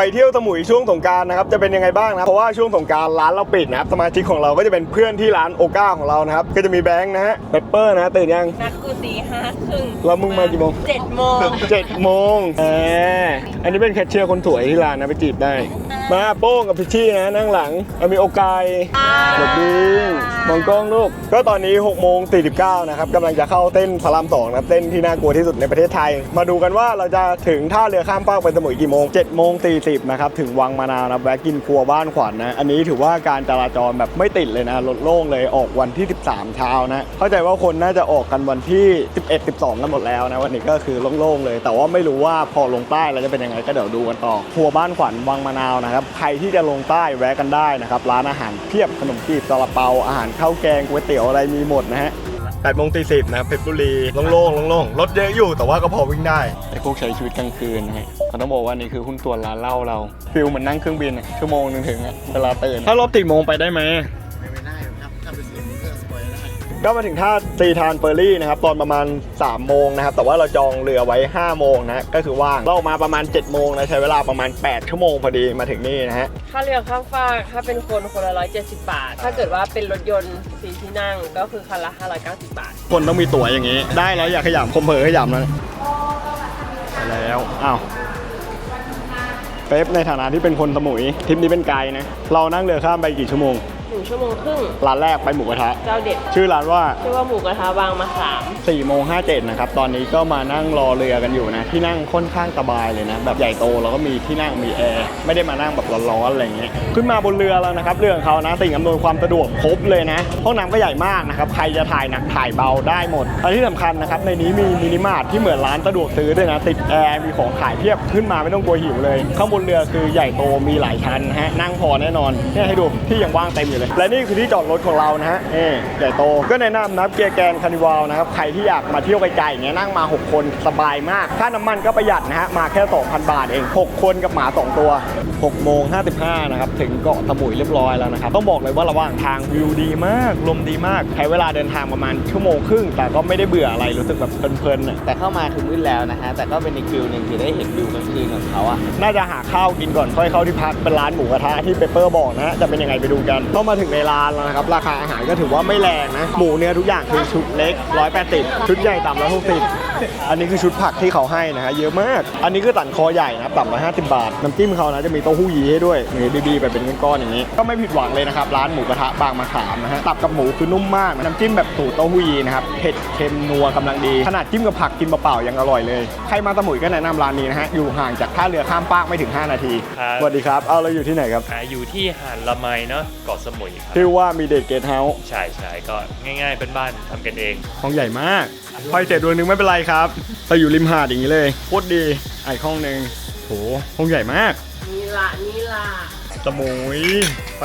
ไปเที่ยวสมุยช่วงสงกรารนะครับจะเป็นยังไงบ้างนะครับเพราะว่าช่วงสงกรารร้านเราปิดนะครับสมาชิกของเราก็จะเป็นเพื่อนที่ร้านโอก้าของเรานะครับก็จะมีแบงค์นะฮะเปปเปอร์นะตื่นยังนัดกูตีห้าครึ่งแล้วมึงมากี่โมงเจ็ดโมงเจ็ดโมงแหมอันนี้เป็นแคชเชียร์คนสวยที่ร้านนะไปจีบได้ มาโป้งกับพิชชี่นะนั่งหลังเอามีโอกายสวัสดี มองกล้องลูก ก็ตอนนี้6โมง49นะครับกำลังจะเข้าเต้นพระรามสองนะครับ เต้นที่น่ากลัวที่สุดในประเทศไทย มาดูกันว่าเราจะถึงท่าเรือข้ามฟากไปสมุยกี่โมง7โมง40นะครับ ถึงวังมะนาวนะครับแวะกินครัวบ้านขวัญนะ อันนี้ถือว่าการจราจรแบบไม่ติดเลยนะรถโล่งเลยออกวันที่ 13 เช้านะ เข้าใจว่าคนน่าจะออกกันวันที่ 11 12 กันหมดแล้วนะวันนี้ก็คือโล่งๆเลย แต่ว่าไม่รู้ว่าพอลงใต้เราจะเป็นยังไงก็เดี๋ยวดูกันต่อครัวบ้านขวัญวังมะนาวนะครับใครที่จะลงใต้แวะกันได้นะครับร้านอาหารเพียบขนมจีบซาลาเปาอาหารข้าวแกงก๋วยเตี๋ยวอะไรมีหมดนะฮะ8โมงตีสิบนะเพชรบุรีโล่งๆโล่งๆรถเยอะอยู่แต่ว่าก็พอวิ่งได้ไอ้พวกใช้ชีวิตกลางคืนนะฮะเขาต้องบอกว่านี่คือหุ้นส่วนร้านเหล้าเราฟิลเหมือนนั่งเครื่องบินอะชั่วโมงหนึงถึงอะเวลาตื่นถ้ารถติดโมงไปได้ไหม ก็มาถึงท่าตีทานเฟอร์รี่นะครับตอนประมาณ3โมงนะครับแต่ว่าเราจองเรือไว้ 5 โมงนะก็คือว่างเราออกมาประมาณ 7 โมงนะใช้เวลาประมาณ 8 ชั่วโมงพอดีมาถึงนี่นะฮะค่าเรือข้ามฟากถ้าเป็นคนคนละร้อยเจ็ดสิบบาท ถ้าเกิดว่าเป็นรถยนต์สีที่นั่งก็คือคันละห้าร้อยเก้าสิบบาท คนต้องมีตั๋วอย่างนี้ ได้แล้วอย่าขยำคมเพอขยำแล้วไปแล้วอ้าวเป๊ปในฐานะที่เป็นคนสมุยทริปนี้เป็นไกด์นะเรานั่งเรือข้ามไปกี่ชั่วโมง หนึ่งชั่วโมงครึ่งร้านแรกไปหมูกระทะ เจ้าเด็ดชื่อร้านว่าชื่อว่าหมูกระทะบางมะขาม4โมง57นะครับ ตอนนี้ก็มานั่งรอเรือกันอยู่นะ ที่นั่งค่อนข้างสบายเลยนะ แบบใหญ่โตแล้วก็มีที่นั่งมีแอร์ ไม่ได้มานั่งแบบร้อนๆอะไรอย่างเงี้ย ขึ้นมาบนเรือแล้วนะครับ เรือของเขานะ สิ่งอำนวยความสะดวกครบเลยนะ ห้องน้ำก็ใหญ่มากนะครับ ใครจะถ่ายหนักถ่ายเบาได้หมดและที่สำคัญนะครับ ในนี้มีมินิมาร์ทที่เหมือนร้านสะดวกซื้อด้วยนะ ติดแอร์ มีของขายเพียบ ขึ้นมาไม่ต้องกลัวหิวเลย ข้างบนเรือคือใหญ่โต มีหลายชั้นนะฮะ นั่งพอแน่นอนเนี่ยให้ดูที่ยังว่างเต็มอยู่เลย และนี่คือที่จอดรถของเรานะฮะเอ่ใหญ่โต ก็แนะนำนะเกียร์แกนคานิวาลนะครับ ใครที่อยากมาเที่ยวไกลๆอย่างเงี้ยนั่งมา 6 คนสบายมาก ค่าน้ำมันก็ประหยัดนะฮะ มาแค่ 2,000 บาทเอง 6 คนกับหมา 2 ตัว6โมง55นะครับ ถึงเกาะสมุยเรียบร้อยแล้วนะครับ ต้องบอกเลยว่าระหว่างทางวิวดีมาก ลมดีมาก ใช้เวลาเดินทางประมาณชั่วโมงครึ่ง แต่ก็ไม่ได้เบื่ออะไร รู้สึกแบบเพลินๆน่ะแต่เข้ามาคือมืดแล้วนะฮะ แต่ก็เป็นอีกฟิลหนึ่งที่ได้เห็นวิวกลางคืนของเขาอะน่าจะหาข้าวกินก่อนค่อยเข้าที่พักเป็นร้านหมูกระทะที่เปเปอร์บอกนะฮะ จะเป็นยังไงไปดูกันเข้ามาถึงในร้านแล้วนะครับ ราคาอาหารก็ถือว่าไม่แรงนะ หมูเนื้อทุกอย่างคือชุดเล็ก 180 ชุดใหญ่ต่ำละ60 อันนี้คือชุดผักที่เขาให้นะฮะเยอะมาก อันนี้คือตันคอใหญ่นะครับต่ำละ50 บาท น้ำจิ้มเขานะจะมีเต้าหู้ยี้ให้ด้วยนี่บีๆแบบเป็นก้อนๆอย่างนี้ ก็ไม่ผิดหวังเลยนะครับ ร้านหมูกระทะบางมะขามนะฮะตับกับหมูคือนุ่มมากนะน้ำจิ้มแบบสูตรเต้าหู้ยี้นะครับเผ็ดเค็มนัวกำลังดี ขนาดจิ้มกับผักกินเปล่าๆยังอร่อยเลยใครมาสมุยก็แนะนำร้านนี้นะฮะอยู่ห่างจากท่าเรือข้ามฟากไม่ถึง 5 นาทีครับสวัสดีครับเอาเราอยู่ที่ไหนครับอ่าอยู่ที่หาดละไมเนาะเกาะสมุยครับชื่อว่ามีเดทเกตเฮาส์ใช่ใช่ก็ง่ายๆเป็นบ้านทำกันเองห้องใหญ่มากพอยเสร็จดวงนึงไม่เป็นไรครับเราอยู่ริมหาดอย่างนี้เลยโคตรดีไอะอีกห้องหนึ่งโหห้องใหญ่มาก นี่ละนี่ละสมุยไป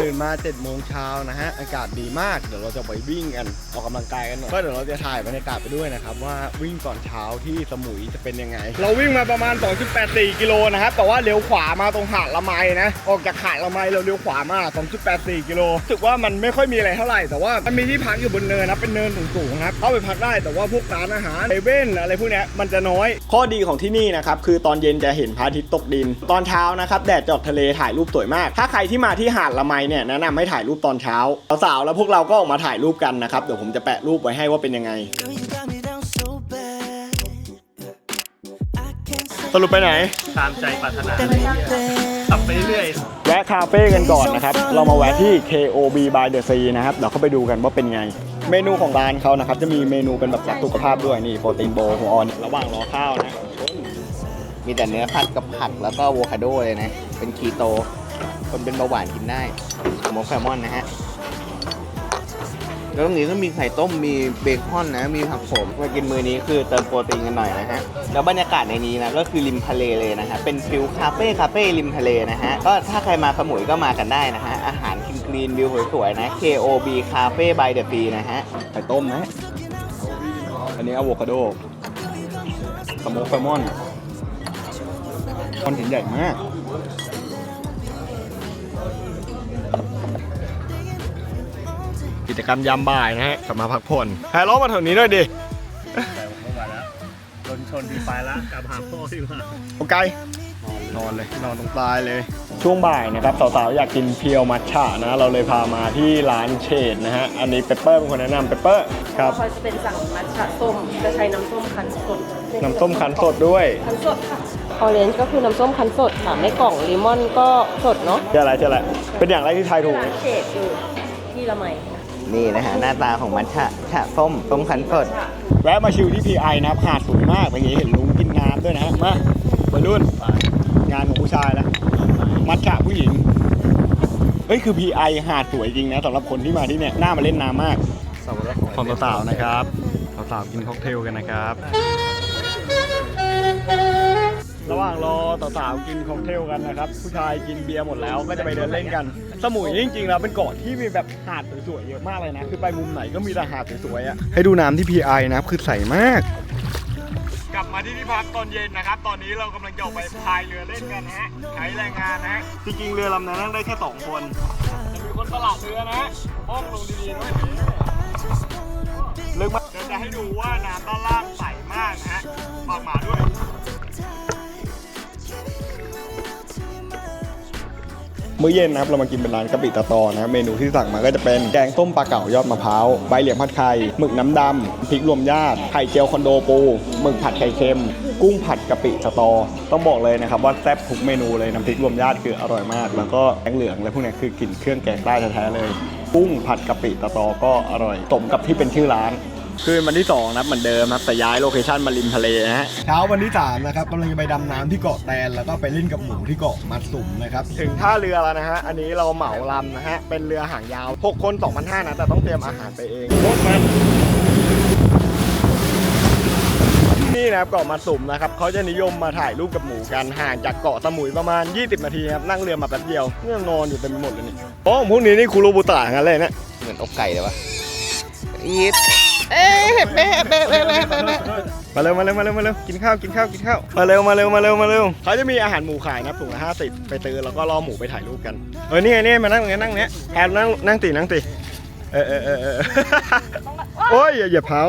ตื่นมา7จ็ดโมงเช้านะฮะ อากาศดีมาก เดี๋ยวเราจะไปวิ่งกัน ออกกำลังกายกันหน่อยก็เดี๋ยวเราจะถ่ายบรรยากาศไปด้วยนะครับ ว่าวิ่งตอนเช้าที่สมุยจะเป็นยังไง เราวิ่งมาประมาณ 2.84 กิโลนะครับ แต่ว่าเลี้ยวขวามาตรงหาดละไมนะ ออกจากหาดละไมเราเลี้ยวขวามา 2.84 กิโลรู้สึกว่ามันไม่ค่อยมีอะไรเท่าไหร่ แต่ว่ามันมีที่พักอยู่บนเนินนะ เป็นเนินสูงๆครับ เข้าไปพักได้ แต่ว่าพวกร้านอาหารเซเว่นอะไรพวกเนี้ยมันจะน้อย ข้อดีของที่นี่นะครับ คือตอนเย็นจะเห็นพระอาทิตย์ตกดิน ตอนเช้านะครับ แดดจอดทะเลถ่ายรูปสวยมาก ถ้าใครที่มาที่หาดละไมเนี่ยแนะนำให้ถ่ายรูปตอนเช้าสาวๆแล้วพวกเราก็ออกมาถ่ายรูปกันนะครับเดี๋ยวผมจะแปะรูปไว้ให้ว่าเป็นยังไง Girl, you got me down so bad. I can't say สรุปไปไหน ตามใจปรารถนา nothing. ขับไปเรื่อยแวะคาเฟ่กันก่อนนะครับ เรามาแวะที่ KOB by the Sea นะครับเดี๋ยวเข้าไปดูกันว่าเป็นไงเมนูของร้านเขานะครับ จะมีเมนูเป็นแบบรักสุขภาพด้วยนี่โปรตีนโบว์หัวออนระหว่างรอข้าวนะมีแต่เนื้อผัดกับผักแล้วก็อะโวคาโดเลยนะ เป็นคีโต คนเป็นเบาหวานกินได้หมูแซลมอนนะฮะ แล้วตรงนี้ก็มีไข่ต้ม มีเบคอนนะ มีผักโขมมากินมื้อนี้คือเติมโปรตีนกันหน่อยนะฮะ แล้วบรรยากาศในนี้นะก็คือริมทะเลเลยนะฮะ เป็นฟิลคาเฟ่คาเฟ่ริมทะเลนะฮะ ก็ถ้าใครมาสมุยก็มากันได้นะฮะ อาหารคลีนคลีนวิวสวยๆนะ KOB Cafe by the Sea นะฮะ ไข่ต้มนะ อันนี้อะโวคาโดสโมกแซลมอนคอนเห็นใหญ่มาก กิจกรรมยามบ่ายนะฮะกลับมาพักผ่อนแฮร์ร้องมาแถวนี้หน่อยดิๆแต่ผมก็มาแล้วชนชนทีไปแล้วกลับหาพ่อดีกว่าโอเคนอนเลยนอนตรงปลายเลย ช่วงบ่ายนะครับสาวๆอยากกินเพียวมัทฉะนะ เราเลยพามาที่ร้านเชดนะฮะอันนี้เปปเปอร์เป็นคนแนะนำเปปเปอร์ครับเขาจะเป็นสั่งมัทฉะส้มจะใช้น้ำส้มคั้นสดน้ำส้มคั้นสดด้วยคั้นสดค่ะออเรนจ์ก็คือน้ำส้มคั้นสดค่ะไม่กล่องเลมอนก็สดเนาะเจออะไรเจออะไรเป็นอย่างไรที่ทายถูกร้านเชดอยู่ที่ละไม นี่นะฮะหน้าตาของมันฉะฉะส้มส้มคั้นสดแวะมาชิลที่ PI นะครับหาดสวยมากอย่างนี้เห็นลุงกินน้ำด้วยนะฮะมาวัยรุ่นงานของผู้ชายแล้วมัทฉะผู้หญิงเฮ้ยคือ PI หาดสวยจริงนะสำหรับคนที่มาที่เนี่ยน่ามาเล่นน้ำมากของสาวๆนะครับสาวๆกินค็อกเทลกันนะครับ ระหว่างรอสาวๆกินค็อกเทลกันนะครับ ผู้ชายกินเบียร์หมดแล้วก็จะไปเดินเล่นกัน สมุยนี่จริงๆแล้วเป็นเกาะที่มีแบบหาดสวยๆเยอะมากเลยนะ คือไปมุมไหนก็มีแต่หาดสวยๆอะ ให้ดูน้ำที่ PI นะครับ คือใสมาก กลับมาที่ที่พักตอนเย็นนะครับ ตอนนี้เรากำลังจะออกไปพายเรือเล่นกันนะฮะ ใช้แรงงานนะฮะ จริงๆเรือลำนั้นนั่งได้แค่สองคนจะมีคนตลาดเรือนะฮะห้องลงดีๆด้วยลึกมากเดี๋ยวจะให้ดูว่าน้ำด้านล่างใส มื้อเย็นนะครับเรามากินเป็นร้านกะปิตะตอนะเมนูที่สั่งมาก็จะเป็นแกงต้มปลาเก๋ายอดมะพร้าวใบเหลียงผัดไข่หมึกน้ำดำพริกรวมญาติไข่เจียวคอนโดปูหมึกผัดไข่เค็ม กุ้งผัดกะปิตะตอ ต้องบอกเลยนะครับว่าแซ่บทุกเมนูเลยน้ำพริกรวมญาติคืออร่อยมาก แล้วก็แกงเหลืองอะไรพวกนี้คือกลิ่นเครื่องแกงใต้แท้ๆเลย กุ้งผัดกะปิตะตอก็อร่อยสมกับที่เป็นชื่อร้าน คืนวันที่2นะครับเหมือนเดิมครับแต่ย้ายโลเคชั่นมาริมทะเลนะฮะเช้าวันที่3นะครับกำลังจะไปดำน้ำที่เกาะแตนแล้วก็ไปเล่นกับหมูที่เกาะมัดสุมนะครับถึงท่าเรือแล้วนะฮะ อันนี้เราเหมาลำนะฮะ เป็นเรือหางยาว 6 คน2,500นะแต่ต้องเตรียมอาหารไปเองโคตรมันนี่นะครับเกาะมัดสุมนะครับเขาจะนิยมมาถ่ายรูปกับหมูกันห่างจากเกาะสมุยประมาณ 20 นาทีครับนั่งเรือมาแป๊บเดียวเนี่ยนอนอยู่เต็มไปหมดเลยนี่โอ้พวกนี้นี่คูโรบุตะงั้นเลยนะเหมือนอกไก่เลยวะอีท เอ๊ะเบ๊ะเบ๊ะเบ๊ะเบ๊ะเบ๊ะมาเร็วมาเร็วมาเร็วมาเร็วกินข้าวกินข้าวกินข้าวมาเร็วมาเร็วมาเร็วมาเร็วเขาจะมีอาหารหมูขายนะถุงละห้าสิบไปตื้อแล้วก็ล่อหมูไปถ่ายรูปกันเออนี่ไงนี่มานั่งตรงนี้นั่งเนี้ยแอบนั่งนั่งตีนั่งตีเออเออเออเออโอ้ยอย่าเหยียบเท้า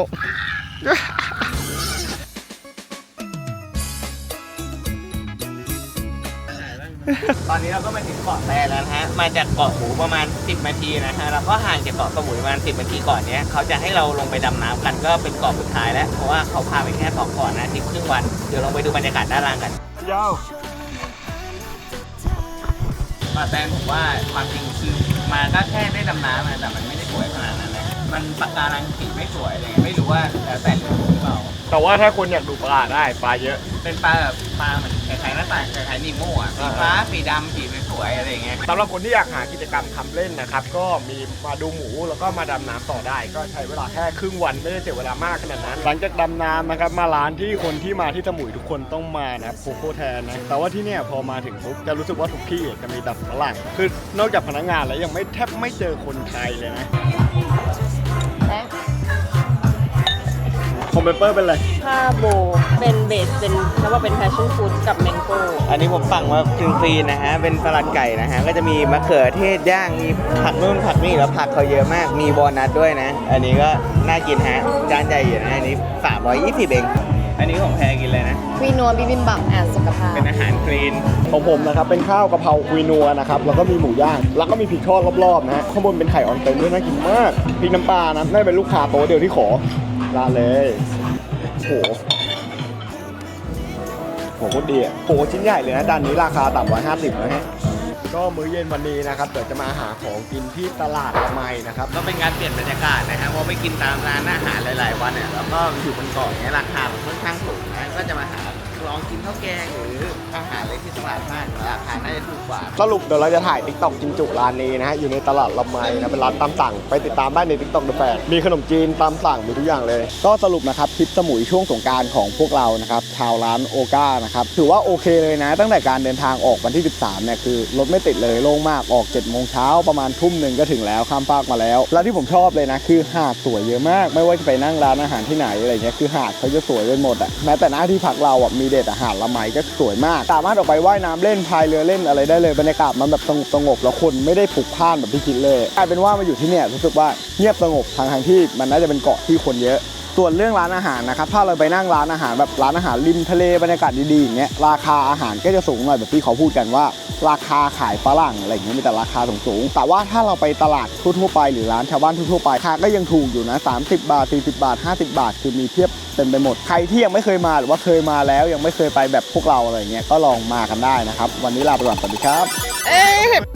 ตอนนี้เราก็มาถึงเกาะแตนแล้วนะฮะ มาจากเกาะหมูประมาณ 10 นาทีนะฮะ แล้วก็ห่างจากเกาะสมุยประมาณ 10 นาทีก่อนเนี้ยเขาจะให้เราลงไปดำน้ำกันก็เป็นเกาะสุดท้ายแล้ว เพราะว่าเขาพาไปแค่สองเกาะนะทริปครึ่งวัน เดี๋ยวลองไปดูบรรยากาศด้านล่างกันยาวเกาะแตนผมว่าความจริงคือมาก็แค่ได้ดำน้ำนะแต่มันไม่ได้สวยขนาดนั้นนะ มันปะการังสีไม่สวยอะไรเงี้ยไม่รู้ว่าแล้วแต่ แต่ว่าถ้าคนอยากดูปลาได้ปลาเยอะ เป็นปลาแบบปลาเหมือนคล้ายๆหน้าตาคล้ายๆนีโม่อะสีฟ้าสีดำสีสวยๆอะไรอย่างเงี้ยสำหรับคนที่อยากหากิจกรรมทำเล่นนะครับ ก็มีมาดูหมูแล้วก็มาดำน้ำต่อได้ ก็ใช้เวลาแค่ครึ่งวันไม่ได้เสียเวลามากขนาดนั้น หลังจากดำน้ำนะครับมาร้านที่คนที่มาที่สมุยทุกคนต้องมานะครับโคโค่แทนนะแต่ว่าที่เนี่ยพอมาถึงปุ๊บจะรู้สึกว่าทุกที่จะมีดับฝรั่งคือนอกจากพนักงานแล้วยังไม่แทบไม่เจอคนไทยเลยนะ คอมเปเปอร์เป็นอะไร ผ้าโบ เป็นเบส เป็นแล้วว่าเป็นแพชชั่นฟู้ดกับแมงโก้อันนี้ผมสั่งมาฟรีๆนะฮะ เป็นสลัดไก่นะฮะ ก็จะมีมะเขือเทศย่าง มีผักนู่นผักนี่แล้วผักเขาเยอะมาก มีวอลนัทด้วยนะ อันนี้ก็น่ากินฮะ จานใหญ่อยู่นะ อันนี้320เอง อันนี้ของแพรกินเลยนะควีนัวบิบิมบับอ่านสุขภาพ เป็นอาหารคลีน ของผมนะครับ เป็นข้าวกะเพราคุยนัวนะครับ แล้วก็มีหมูย่าง แล้วก็มีพริกทอดรอบๆนะฮะข้างบนเป็นไข่ออนเต็มด้วยน่ากินมากพริกน้ำปลานะน่าจะเป็นลูกค้าโต๊ะเดียวที่ขอ ละเลยโหโหโคตรดีอะโหชิ้นใหญ่เลยนะด้านนี้ราคาต่ำกว่าสิบนะฮะก็มื้อเย็นวันนี้นะครับเดี๋ยวจะมาหาของกินที่ตลาดละไมนะครับ ก็เป็นการเปลี่ยนบรรยากาศนะครับเพราะไปกินตามร้านอาหารหลาย ๆ วันเนี่ยแล้วก็อยู่บนเกาะเนี่ยราคามันค่อนข้างสูงนะก็จะมาหา ลองกินข้าวแกงหรืออาหารอะไรที่ตลาดบ้านราคาน่าจะถูกกว่าสรุปเดี๋ยวเราจะถ่ายติ๊กต็อกกินจุร้านนี้นะฮะอยู่ในตลาดละไมนะเป็นร้านตามสั่งไปติดตามได้ในติ๊กต็อกเดอะแฟมีขนมจีนตามสั่งมีทุกอย่างเลย ก็สรุปนะครับทริปสมุยช่วงสงกรารของพวกเรานะครับชาวร้านโอก้านะครับถือว่าโอเคเลยนะ ตั้งแต่การเดินทางออกวันที่ 13เนี่ยคือรถไม่ติดเลยโล่งมากออก7โมงเช้าประมาณทุ่มหนึ่งก็ถึงแล้วข้ามฟากมาแล้ว แล้วที่ผมชอบเลยนะคือหาดสวยเยอะมาก ไม่ว่าจะไปนั่งร้านอาหารที่ไหนอะไรเงี้ยคือหาดเขาจะสวยไปหมดอะแม้แต่หน้าที่พักเราอะมีเด็ดอาหารละไมก็สวยมาก สามารถออกไปว่ายน้ำเล่นพายเรือเล่นอะไรได้เลยบรรยากาศมันแบบสงบสงบแล้วคนไม่ได้ผูกพล่านแบบที่คิดเลยกลายเป็นว่ามาอยู่ที่เนี่ยรู้สึกว่าเงียบสงบทางทางที่มันน่าจะเป็นเกาะที่คนเยอะส่วนเรื่องร้านอาหารนะครับถ้าเราไปนั่งร้านอาหารแบบร้านอาหารริมทะเลบรรยากาศดีๆอย่างเงี้ยราคาอาหารก็จะสูงหน่อยแบบที่เขาพูดกันว่า ราคาขายฝรั่งอะไรเงี้ยมีแต่ราคาสูงๆแต่ว่าถ้าเราไปตลาดทั่วๆไปหรือร้านชาวบ้านทั่วๆไปราคาก็ยังถูกอยู่นะ 30 บาท 40 บาท 50 บาท คือมีเทียบ เต็มไปหมด ใครที่ยังไม่เคยมาหรือว่าเคยมาแล้วยังไม่เคยไปแบบพวกเราอะไรเงี้ยก็ลองมากันได้นะครับ วันนี้ลาไปก่อนสวัสดีครับ เอ๊ะ